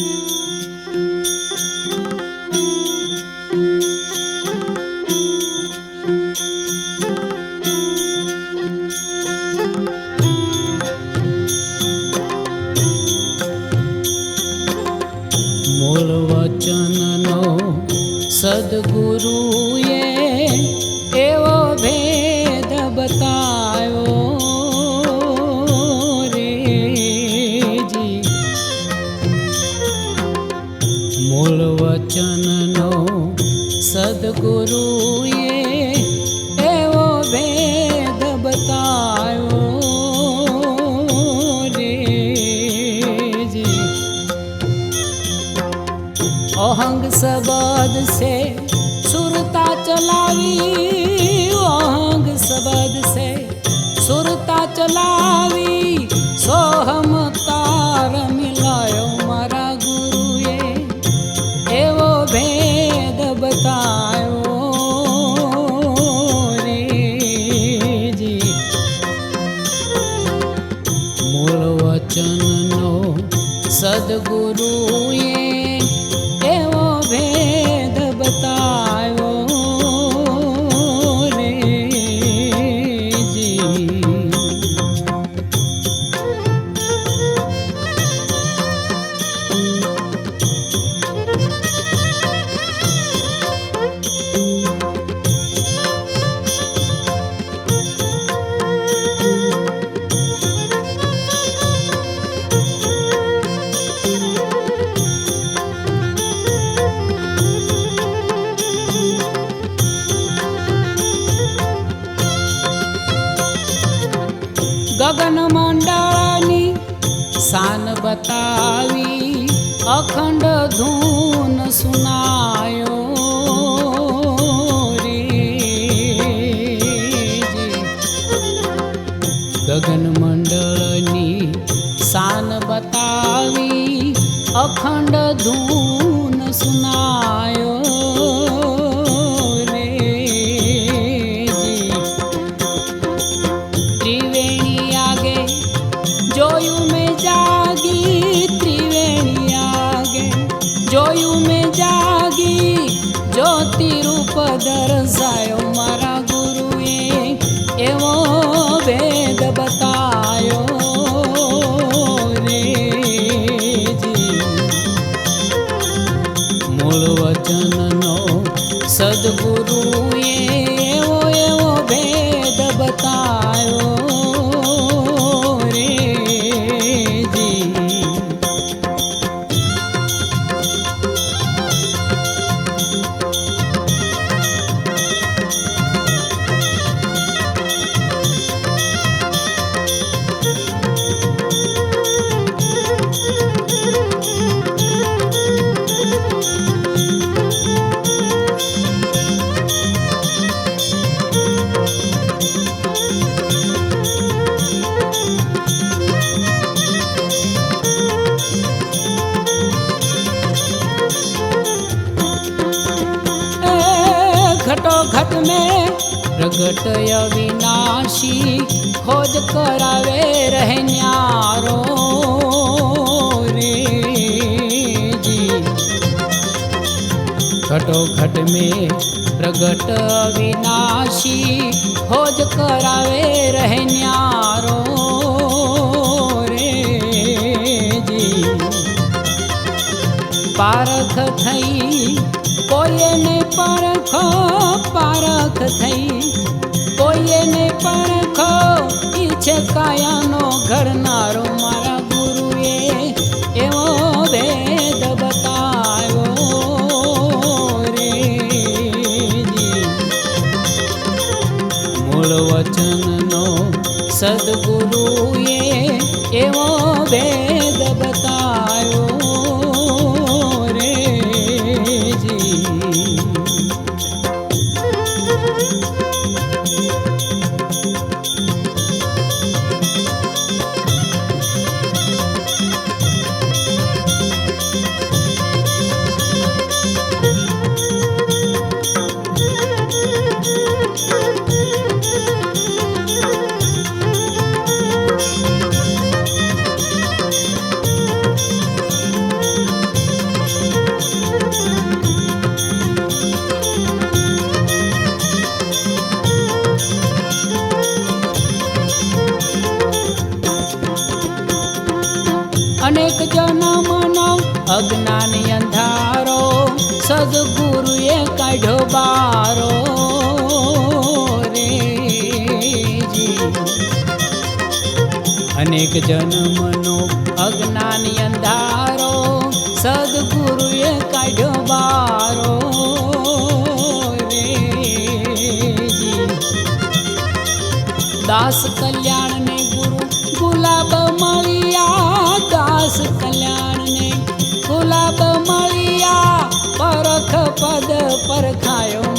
મૂળ સબદ સે સુરતા ચલાવી ઓહંગ સબદ સે સુરતા ચલાવી સોહમ તાર મિલાયો મારા ગુરુએ એવો ભેદ બતાયો રે જી મૂળ વચનનો સદગુરુએ ગગન મંડળની શાન બતાવી અખંડ ધૂન સુનાયો રે. ગગન મંડળની શાન બતાવી અખંડ ધૂન સુનાયો જોયું મેં જાગી ત્રિવેણી આગે, જોયું મેં જાગી જ્યોતિ રૂપ દર્શાયો મારા ગુરુએ, એવો ભેદ બતાયો નામે પ્રગટય વિનાશી ખોજ કરાવે રહેન્યારો ઘટો ઘટ મેં પ્રગટ વિનાશી ખોજ કરાવે રહેન્યારો પારખ થઈ કોઈને પરખો પારખ થઈ. કોઈને પરખો ઈચ્છે કાયાનો ઘડનારો મારા સદગુરુએ કાઢો બારો અનેક જન્મનો અજ્ઞાની અંધારો સદગુરુએ કાઢ્યો બારો દાસ કલ્યાણ પદ પરખાયો મારા